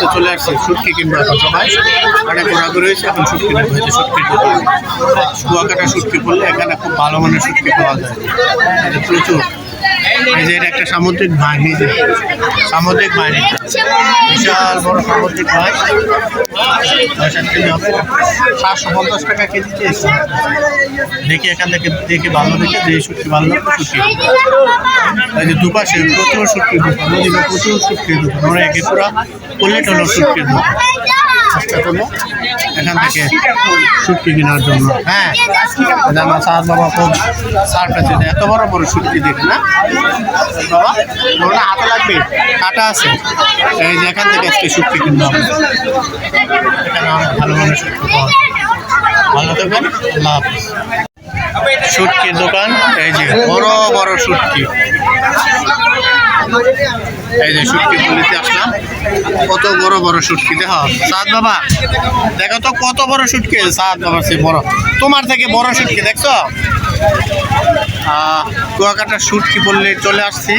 তো চলে আসছে শুটকি কিনবো এখন সবাই অনেক ঘোরাঘুরি হয়েছে, এখন শুটকি নেব। শুটকির দোকান কুয়াকাটা শুটকি করলে এখানে খুব ভালো মানের শুটকি পাওয়া যায়। প্রচুর। যে একটা সামুদ্রিক বাহিনী যে সামুদ্রিক বাহিনী বিশাল বড় সামুদ্রিক মাছ ছয় সাত কেজি হবে। সাতশো পঞ্চাশ টাকা কেজি চেয়েছে দেখি এখান থেকে, দেখে ভালো দেখে যে শুটকি ভালো লাগবে এই দুপাশে প্রচুর শুটকির দোকান, নদীতে প্রচুর শুটকির দোকান আমরা একে পুরো পল্লিট হলো শুটকির দোকান। চেষ্টা করব এখান থেকে শুটকি কেনার জন্য। হ্যাঁ আমার সাহার বাবা খুব সার কাছে এত বড় বড় শুটকি দেখে না? বাবা ওটা হাতে লাগবে? কাটা আছে। এই যে এখান থেকে আজকে শুটকি কিনবো আমরা। এখানে অনেক ভালো ভালো শুটকি পাওয়া ভালো থাকবেন, আল্লাহ হাফিজ। শুটকির দোকান, এই যে বড় বড় শুটকি এই যে শুটকি গুলিতে আসলাম। কত বড় বড় শুটকি দেখো, সাদ বাবা। দেখো তো কত বড় শুটকি সাদ বাবা, সে বড়। তোমার থেকে বড় শুটকি দেখছ? কুয়াকাটা কি বললে চলে আসছি।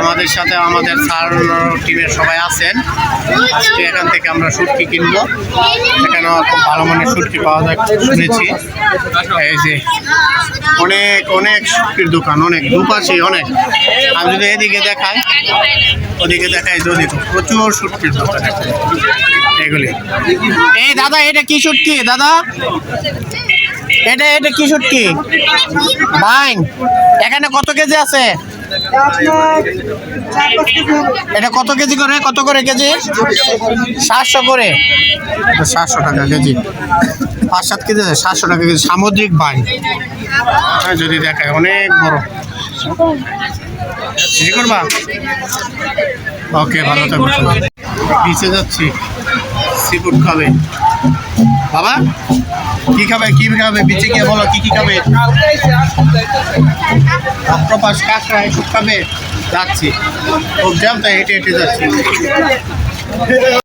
আমাদের সাথে আমাদের স্যার টিমের সবাই আছেন। আজকে এখান থেকে আমরা শুটকি কিনবো? এখানে খুব ভালো মানের শুটকি পাওয়া যায় শুনেছি। এই যে, অনেক অনেক শুটকির দোকান, অনেক, দুপাশে অনেক। আমি যদি এদিকে দেখাই, ওদিকে দেখাই যদি প্রচুর শুটকির দোকান। এগুলি। এই দাদা, এটা কি শুটকি দাদা? এটা এটা কি শুটকি বাইন। এখানে কত কেজি আছে? এটা কত কেজি করে? কত করে কেজি? সাতশো করে। সাতশো টাকা কেজি। পাঁচ সাত কেজি আছে সাতশো টাকা কেজি। সামুদ্রিক হ্যাঁ, যদি দেখায় অনেক বড়। করবা? ওকে ভালো থাকবে পিছিয়ে যাচ্ছি। সি ফুড খাবে। বাবা? কি খাবে কি খাবে, বিচে গিয়ে বলো, কি কি খাবে? অক্টোপাস কাঁকড়া এসব খাবে যাচ্ছি। খুব জ্যাম হেঁটে হেঁটে যাচ্ছি।